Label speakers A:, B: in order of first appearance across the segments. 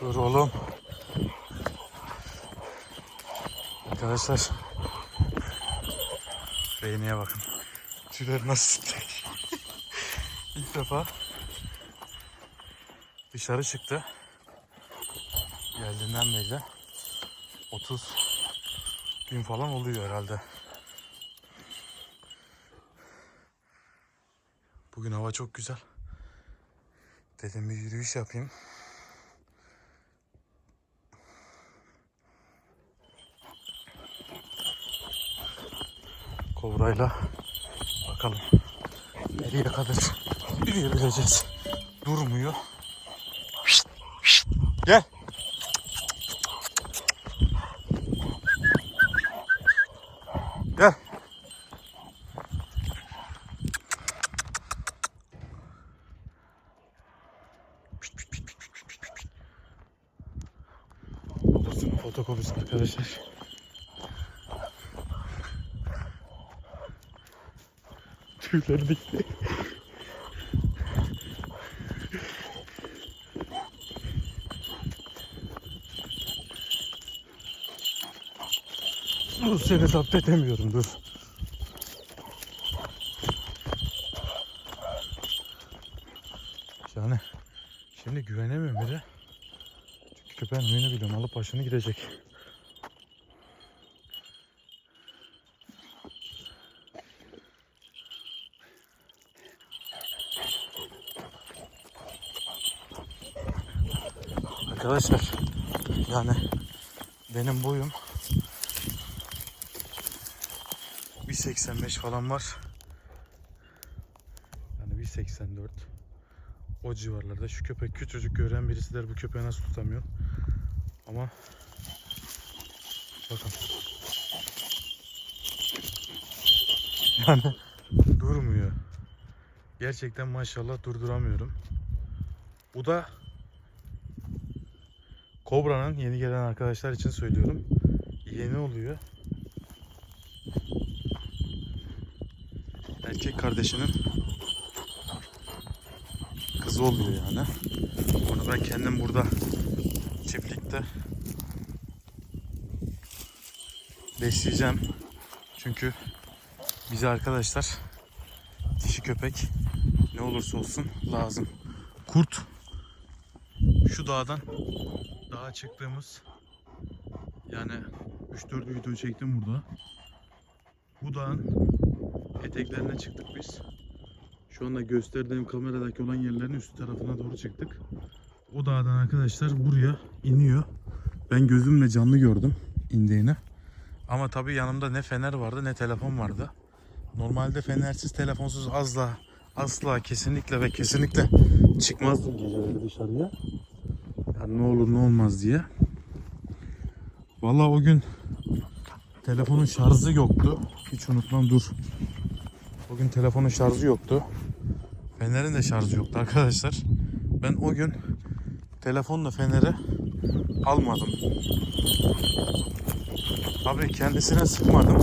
A: Dur oğlum. Arkadaşlar. Reyne'ye bakın. Tüyleri nasıl. İlk defa dışarı çıktı. Geldiğinden beri 30 gün falan oluyor herhalde. Bugün hava çok güzel. Dedim bir yürüyüş yapayım. Kobrayla bakalım nereye kadar yürüyebileceğiz. Durmuyor. Gel. Gel. Babasının fotokopisi arkadaşlar. Tüyleri dikti. Dur seni zapt edemiyorum dur. Yani şimdi güvenemiyorum bile. Çünkü köpeğin huyunu biliyorum. Alıp başını gidecek. Arkadaşlar yani benim boyum 1.85 falan var. Yani 1.84 o civarlarda. Şu köpek küçücük gören birisi der bu köpeği nasıl tutamıyor. Ama bakın. Yani durmuyor. Gerçekten maşallah durduramıyorum. Bu da Kobra'nın yeni gelen arkadaşlar için söylüyorum. Yeni oluyor. Erkek kardeşinin kızı oluyor yani. Onu ben kendim burada çiftlikte besleyeceğim. Çünkü bize arkadaşlar dişi köpek ne olursa olsun lazım. Kurt şu dağdan dağa çıktığımız yani 3-4 video çektim burada. Bu dağın eteklerine çıktık biz. Şu anda gösterdiğim kameradaki olan yerlerin üst tarafına doğru çıktık. O dağdan arkadaşlar buraya iniyor. Ben gözümle canlı gördüm indiğini. Ama tabii yanımda ne fener vardı ne telefon vardı. Normalde fenersiz telefonsuz asla asla kesinlikle ve kesinlikle çıkmazdım geceleri dışarıya. Yani ne olur ne olmaz diye. Vallahi o gün telefonun şarjı yoktu. Hiç unutmam dur. O gün telefonun şarjı yoktu. Fener'in de şarjı yoktu arkadaşlar. Ben o gün telefonla feneri almadım. Tabii kendisine sıkmadım.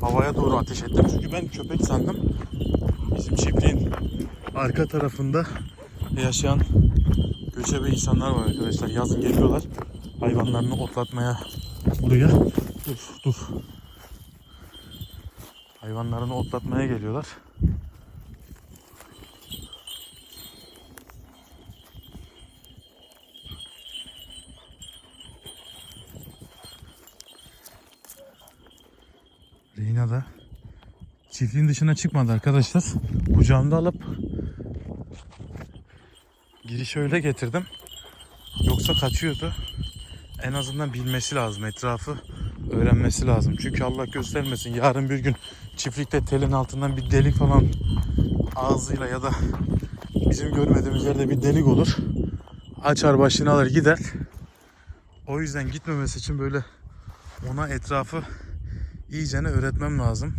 A: Havaya doğru ateş ettim. Çünkü ben köpek sandım. Bizim çiftliğin arka tarafında yaşayan göçebe insanlar var arkadaşlar. Yazın geliyorlar. Hayvanlarını otlatmaya buraya. Dur dur. Hayvanlarını otlatmaya geliyorlar. Reyna da çiftliğin dışına çıkmadı arkadaşlar. Kucağımda alıp girişi öyle getirdim. Yoksa kaçıyordu. En azından bilmesi lazım etrafı öğrenmesi lazım. Çünkü Allah göstermesin yarın bir gün çiftlikte telin altından bir delik falan ağzıyla ya da bizim görmediğimiz yerde bir delik olur. Açar başını alır gider. O yüzden gitmemesi için böyle ona etrafı iyicene öğretmem lazım.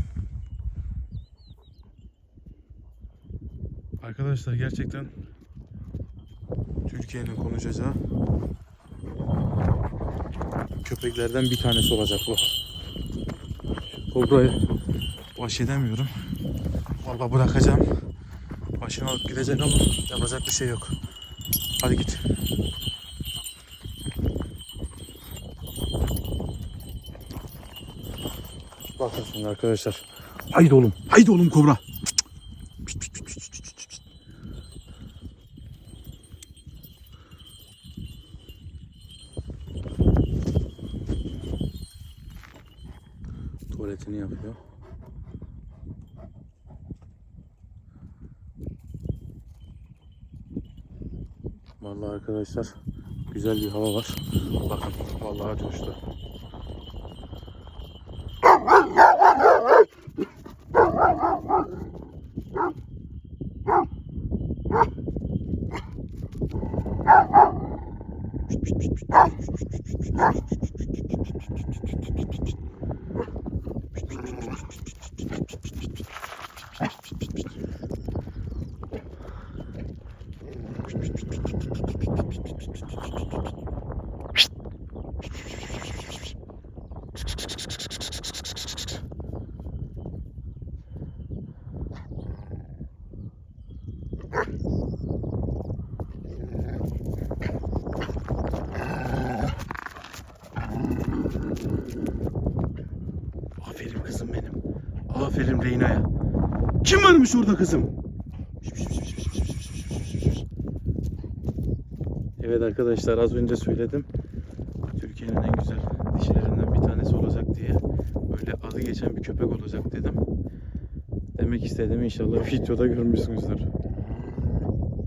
A: Arkadaşlar gerçekten Türkiye konuşacağı köpeklerden bir tanesi olacak bu. Kobra'yı baş edemiyorum. Valla bırakacağım. Başını alıp gidecek ama yapacak bir şey yok. Hadi git. Bakın şimdi arkadaşlar. Haydi oğlum. Haydi oğlum kobra. Tuvaletini yapıyor. Vallahi arkadaşlar güzel bir hava var. Bakın vallahi coştu. Aferin kızım benim. Aferin Reyna'ya. Orada kızım? Evet arkadaşlar az önce söyledim. Türkiye'nin en güzel dişilerinden bir tanesi olacak diye. Böyle adı geçen bir köpek olacak dedim. Demek istedim inşallah videoda görmüşsünüzdür.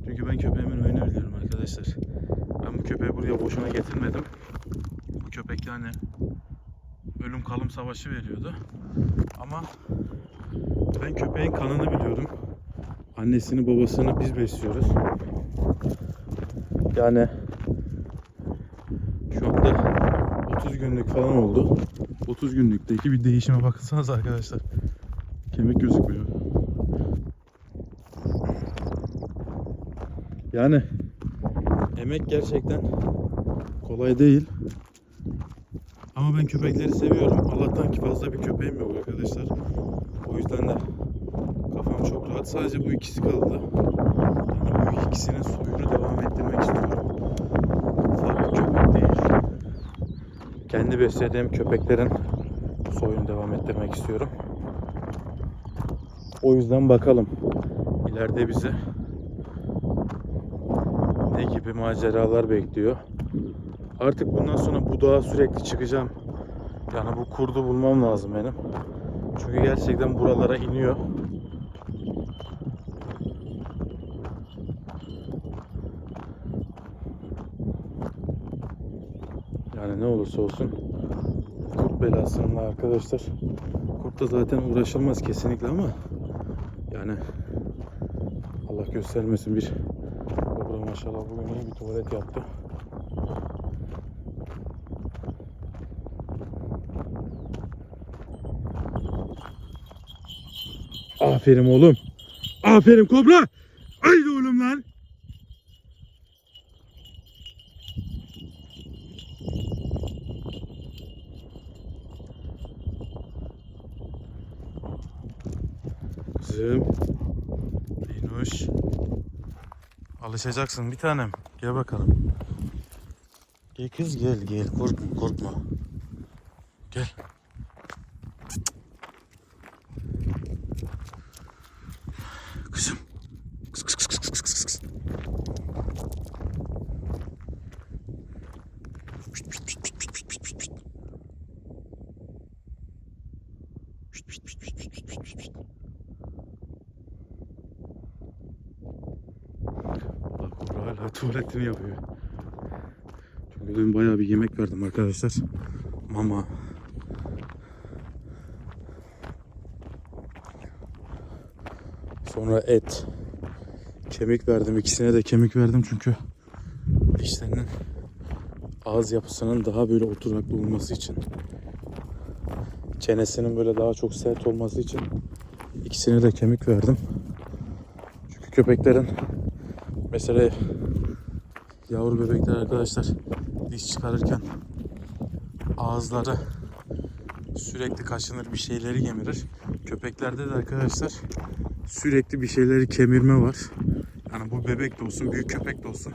A: Çünkü ben köpeğimin oyunu biliyorum arkadaşlar. Ben bu köpeği buraya boşuna getirmedim. Bu köpek yani ölüm kalım savaşı veriyordu. Ama ben köpeğin kanını biliyorum. Annesini babasını biz besliyoruz. Yani şu anda 30 günlük falan oldu. 30 günlükteki bir değişime bakırsanız arkadaşlar. Kemik gözükmüyor. Yani emek gerçekten kolay değil. Ama ben köpekleri seviyorum. Allah'tan ki fazla bir köpeğim yok arkadaşlar. O yüzden de kafam çok rahat. Sadece bu ikisi kaldı. Yani bu ikisinin soyunu devam ettirmek istiyorum. Bir köpek değil. Kendi beslediğim köpeklerin soyunu devam ettirmek istiyorum. O yüzden bakalım ileride bizi ne gibi maceralar bekliyor. Artık bundan sonra bu dağa sürekli çıkacağım. Yani bu kurdu bulmam lazım benim. Çünkü gerçekten buralara iniyor. Yani ne olursa olsun kurt belasında arkadaşlar. Kurtla zaten uğraşılmaz kesinlikle ama yani Allah göstermesin bir kobra maşallah bugün iyi bir tuvalet yaptı. Aferin oğlum. Aferin kobra. Haydi oğlum lan. Kızım. Linoş. Alışacaksın bir tanem. Gel bakalım. Gel kız gel gel korkma korkma. Gel. Tuvaletini yapıyor. Çünkü ben bayağı bir yemek verdim arkadaşlar. Mama. Sonra et. Kemik verdim. İkisine de kemik verdim çünkü dişlerinin ağız yapısının daha böyle oturaklı olması için. Çenesinin böyle daha çok sert olması için ikisine de kemik verdim. Çünkü köpeklerin mesela Yavru bebekler arkadaşlar diş çıkarırken ağızları sürekli kaşınır bir şeyleri kemirir. Köpeklerde de arkadaşlar sürekli bir şeyleri kemirme var. Yani bu bebek de olsun, büyük köpek de olsun.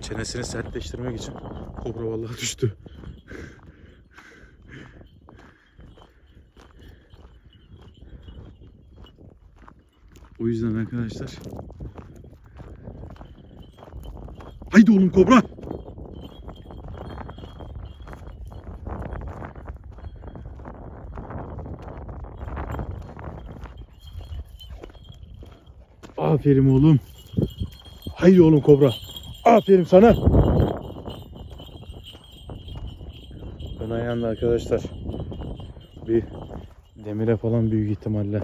A: Çenesini sertleştirmek için kobra vallahi düştü. o yüzden arkadaşlar Haydi oğlum kobra. Aferin oğlum. Haydi oğlum kobra. Aferin sana. Ön ayağında arkadaşlar. Bir demire falan büyük ihtimalle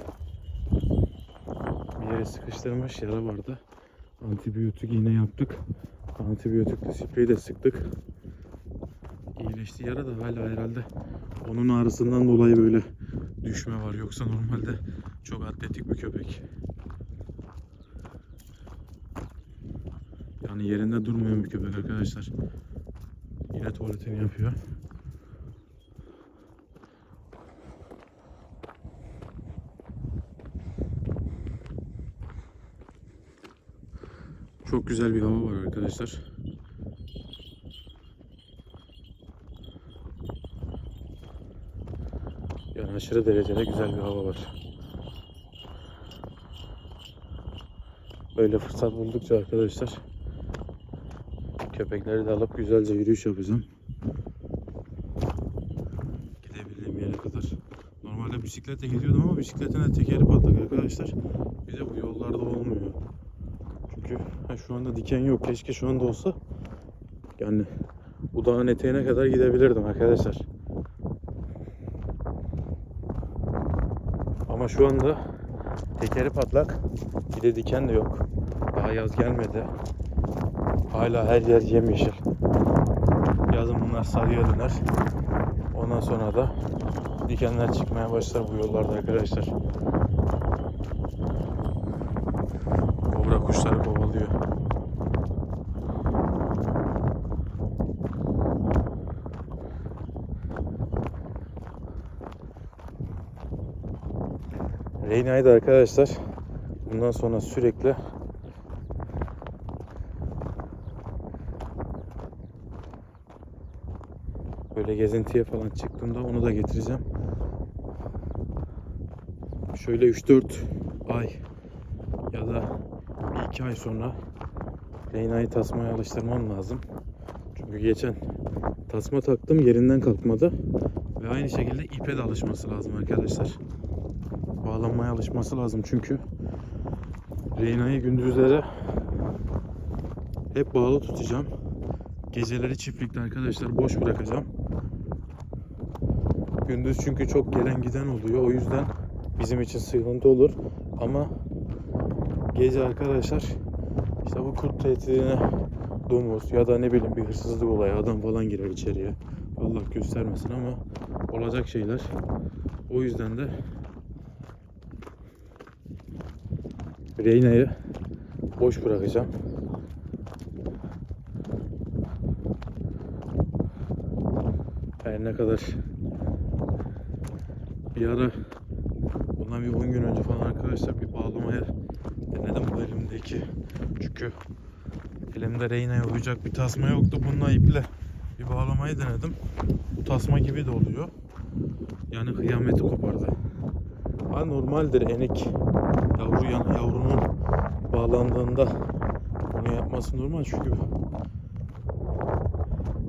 A: bir yere sıkıştırmış yara vardı. Antibiyotik iğne yaptık. Antibiyotikli spreyi de sıktık. İyileşti yara da hala herhalde onun ağrısından dolayı böyle düşme var. Yoksa normalde çok atletik bir köpek. Yani yerinde durmayan bir köpek arkadaşlar. Yine tuvaletini yapıyor. Çok güzel bir hava var arkadaşlar. Yani aşırı derecede güzel bir hava var. Böyle fırsat buldukça arkadaşlar köpekleri de alıp güzelce yürüyüş yapacağım. Gidebildiğim yere kadar. Normalde bisikletle gidiyordum ama bisikletin de tekeri patlak arkadaşlar. Bir de bu yollarda olmuyor. Çünkü ha, şu anda diken yok. Keşke şu anda olsa. Yani bu dağın eteğine kadar gidebilirdim arkadaşlar. Ama şu anda tekeri patlak. Bir de diken de yok. Daha yaz gelmedi. Hala her yer yemyeşil. Yazın bunlar sarıya döner. Ondan sonra da dikenler çıkmaya başlar bu yollarda arkadaşlar. Reyna'yı da arkadaşlar bundan sonra sürekli böyle gezintiye falan çıktığımda onu da getireceğim. Şöyle 3-4 ay ya da bir iki ay sonra Leyna'yı tasmaya alıştırmam lazım. Çünkü geçen tasma taktım yerinden kalkmadı. Ve aynı şekilde ipe de alışması lazım arkadaşlar. Bağlanmaya alışması lazım çünkü Reyna'yı gündüzlere hep bağlı tutacağım. Geceleri çiftlikte arkadaşlar boş bırakacağım. Gündüz çünkü çok gelen giden oluyor. O yüzden bizim için sıkıntı olur. Ama gece arkadaşlar işte bu kurt tehdidine domuz ya da ne bileyim bir hırsızlık olayı adam falan girer içeriye. Allah göstermesin ama olacak şeyler. O yüzden de Reyna'yı boş bırakacağım. Her ne kadar bir ara bundan bir 10 gün önce falan arkadaşlar bir bağlamaya denedim bu elimdeki. Çünkü elimde Reyna'ya uyacak bir tasma yoktu. Bununla iple bir bağlamayı denedim. Bu tasma gibi de oluyor. Yani kıyameti kopardı. Ha normaldir enik yavru yan yavrunun bağlandığında bunu yapması normal çünkü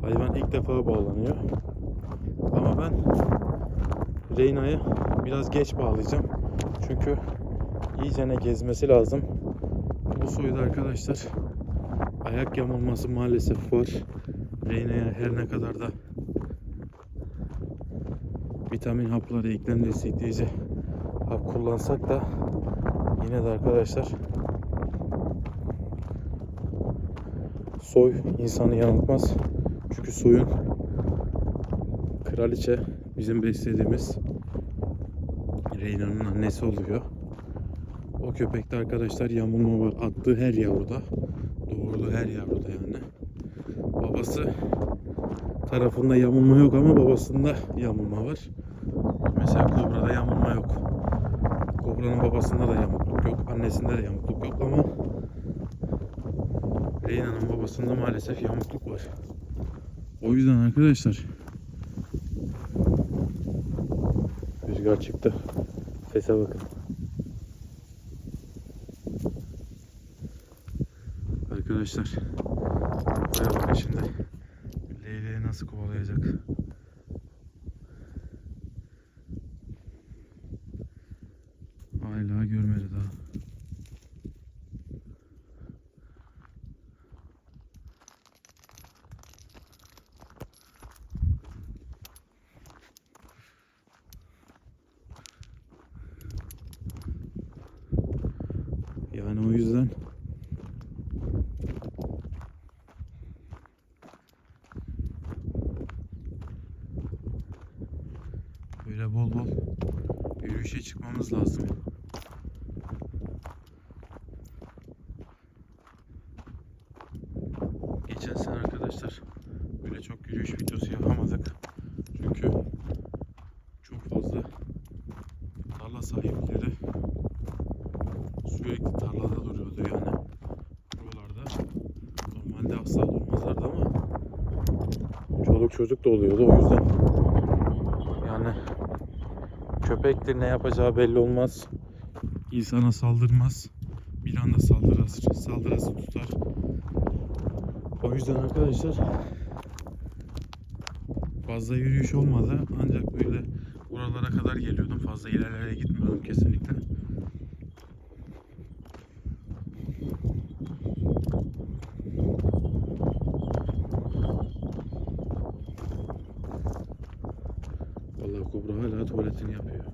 A: hayvan ilk defa bağlanıyor. Ama ben Reyna'yı biraz geç bağlayacağım. Çünkü iyicene gezmesi lazım. Bu soyda arkadaşlar ayak yamulması maalesef var. Reyna'ya her ne kadar da vitamin hapları, eklem destekleyici hap kullansak da yine de arkadaşlar soy insanı yanıltmaz. Çünkü soyun kraliçe bizim beslediğimiz Reyna'nın annesi oluyor. O köpekte arkadaşlar yamulma var. Attığı her yavruda. Doğurduğu her yavruda yani. Babası tarafında yamulma yok ama babasında yamulma var. Mesela kobrada yamulma yok. Kobranın babasında da yamukluk yok. Annesinde de yamukluk yok ama Reyna'nın babasında maalesef yamukluk var. O yüzden arkadaşlar Rüzgar çıktı. Sese bakın. Arkadaşlar Buraya bakın şimdi Leyla'yı nasıl kovalayacak çıkmamız lazım. Geçen sene arkadaşlar böyle çok yürüyüş videosu yapamadık. Çünkü çok fazla tarla sahipleri sürekli tarlada duruyordu yani. Buralarda normalde asla durmazlardı ama çoluk çocuk da oluyordu o yüzden köpektir ne yapacağı belli olmaz. İnsana saldırmaz. Bir anda saldırası, saldırası tutar. O yüzden arkadaşlar fazla yürüyüş olmadı. Ancak böyle buralara kadar geliyordum. Fazla ilerlere gitmiyordum kesinlikle. Kobra hala tuvaletini yapıyor.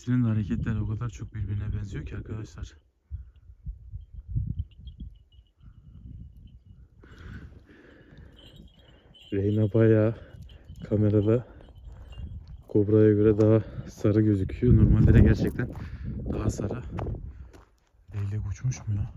A: İkisinin de hareketleri o kadar çok birbirine benziyor ki arkadaşlar. Reyna bayağı kamerada Kobra'ya göre daha sarı gözüküyor. Normalde de gerçekten daha sarı. Leylek uçmuş mu ya?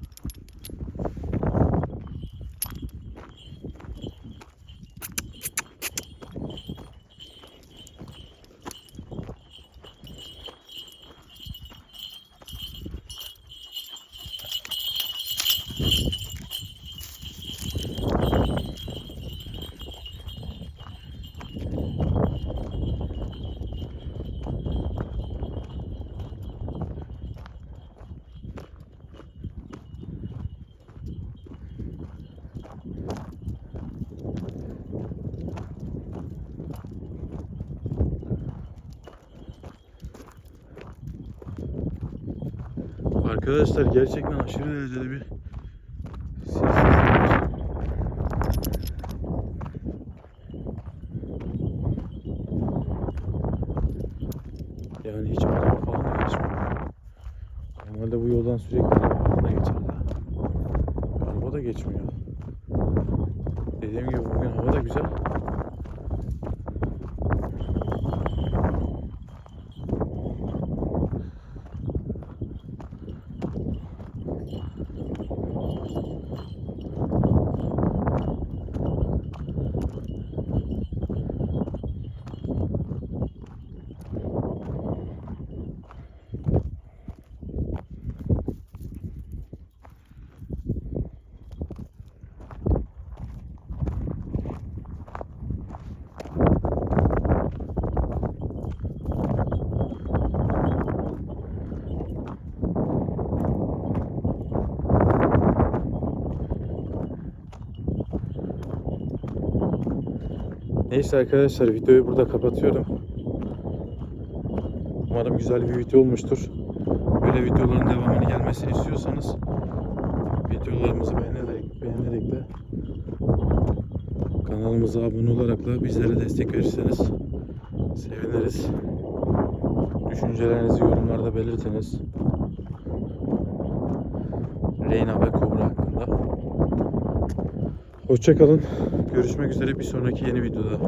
A: Arkadaşlar gerçekten aşırı derecede bir sessizlik. Yani hiç araba falan geçmiyor. Normalde bu yoldan sürekli araba falan da. Araba da geçmiyor. Dediğim gibi bugün hava da güzel. Neyse arkadaşlar videoyu burada kapatıyorum. Umarım güzel bir video olmuştur. Böyle videoların devamını gelmesini istiyorsanız videolarımızı beğenerek, beğenerek de kanalımıza abone olarak da bizlere destek verirseniz seviniriz. Düşüncelerinizi yorumlarda belirtiniz. Reyna ve Kobra hakkında. Hoşçakalın. Görüşmek üzere bir sonraki yeni videoda.